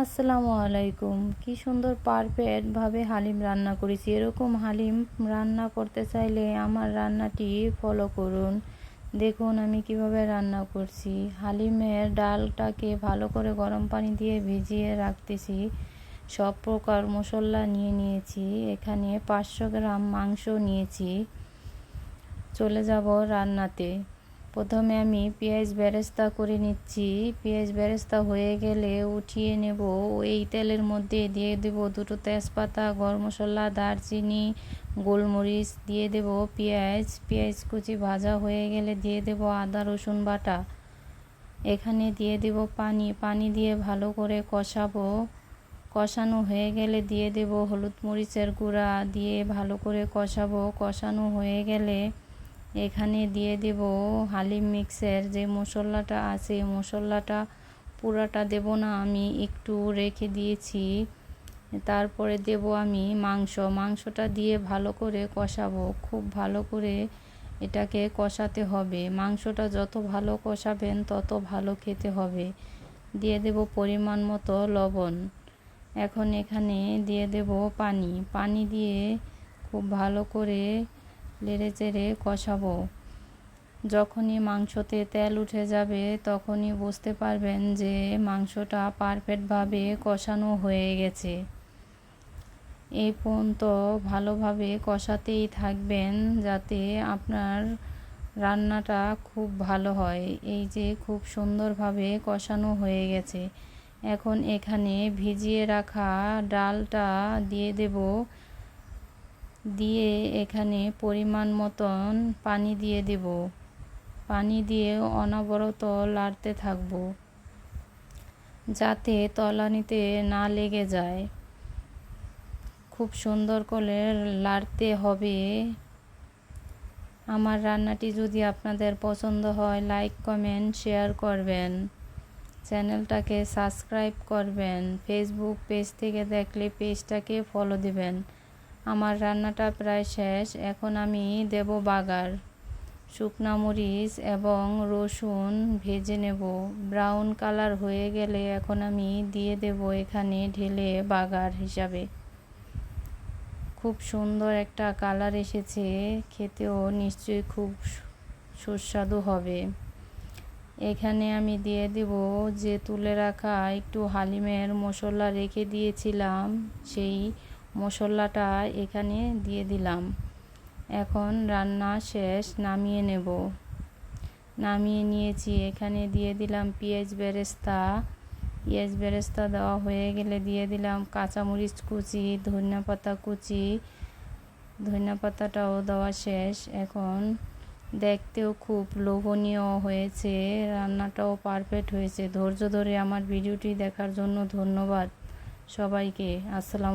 আসসালামু আলাইকুম। কি সুন্দর পারফেক্টভাবে হালিম রান্না করেছি। এরকম হালিম রান্না করতে চাইলে আমার রান্নাটি ফলো করুন। দেখুন আমি কীভাবে রান্না করছি। হালিমের ডালটাকে ভালো করে গরম পানি দিয়ে ভিজিয়ে রাখতেছি। সব প্রকার মশলা নিয়ে নিয়েছি। এখানে পাঁচশো গ্রাম মাংস নিয়েছি। চলে যাব রান্নাতে। প্রথমে আমি পেঁয়াজ বেরেস্তা করে নিচ্ছি। পেঁয়াজ বেরেস্তা হয়ে গেলে উঠিয়ে নেব। এই তেলের মধ্যে দিয়ে দেব দুটো তেজপাতা, গরম মশলা, দারচিনি, গোলমরিচ দিয়ে দেব পেঁয়াজ। পেঁয়াজ কুচি ভাজা হয়ে গেলে দিয়ে দেব আদা, রসুন বাটা। এখানে দিয়ে দেব পানি। পানি দিয়ে ভালো করে কষাবো। কষানো হয়ে গেলে দিয়ে দেব হলুদ মরিচের গুঁড়া। দিয়ে ভালো করে কষাবো। কষানো হয়ে গেলে এখানে দিয়ে দেব হালিম মিক্সের যে মশলাটা আছে মশলাটা পুরাটা দেব না, আমি একটু রেখে দিয়েছি। তারপরে দেব আমি মাংস। মাংসটা দিয়ে ভালো করে কষাবো। খুব ভালো করে এটাকে কষাতে হবে। মাংসটা যত ভালো কষাবেন, তত ভালো খেতে হবে। দিয়ে দেব পরিমাণ মতো লবণ। এখন এখানে দিয়ে দেব পানি। পানি দিয়ে খুব ভালো করে নেড়ে চেড়ে কষাবো। যখনই মাংসতে তেল উঠে যাবে, তখনই বুঝতে পারবেন যে মাংসটা পারফেক্টভাবে কষানো হয়ে গেছে। এই পর্যন্ত ভালোভাবে কষাতেই থাকবেন যাতে আপনার রান্নাটা খুব ভালো হয়। এই যে খুব সুন্দরভাবে কষানো হয়ে গেছে। এখন এখানে ভিজিয়ে রাখা ডালটা দিয়ে দেব। দিয়ে এখানে পরিমাণ মতন পানি দিয়ে দেব। পানি দিয়ে অনবরত লাড়তে থাকব যাতে তলানিতে না লেগে যায়। খুব সুন্দর করে লাড়তে হবে। আমার রান্নাটি যদি আপনাদের পছন্দ হয়, লাইক, কমেন্ট, শেয়ার করবেন। চ্যানেলটাকে সাবস্ক্রাইব করবেন। ফেসবুক পেজ থেকে দেখলে পেজটাকে ফলো দিবেন। আমার রান্নাটা প্রায় শেষ। এখন আমি দেব বাগার, শুকনা মরিচ এবং রসুন ভেজে নেব। ব্রাউন কালার হয়ে গেলে এখন আমি দিয়ে দেব এখানে ঢেলে বাগার হিসাবে। খুব সুন্দর একটা কালার এসেছে, খেতেও নিশ্চয়ই খুব সুস্বাদু হবে। এখানে আমি দিয়ে দেব যে তুলে রাখা একটু হালিমের মশলা রেখে দিয়েছিলাম, সেই মশলাটা এখানে দিয়ে দিলাম। এখন রান্না শেষ, নামিয়ে নেব। নামিয়ে নিয়েছি। এখানে দিয়ে দিলাম পেঁয়াজ বেরেস্তা। পেঁয়াজ বেরেস্তা দেওয়া হয়ে গেলে দিয়ে দিলাম কাঁচামরিচ কুচি, ধনিয়া পাতা কুচি। ধনিয়া পাতাটাও দেওয়া শেষ। এখন দেখতেও খুব লোভনীয় হয়েছে। রান্নাটাও পারফেক্ট হয়েছে। ধৈর্য ধরে আমার ভিডিওটি দেখার জন্য ধন্যবাদ সবাইকে। আসসালাম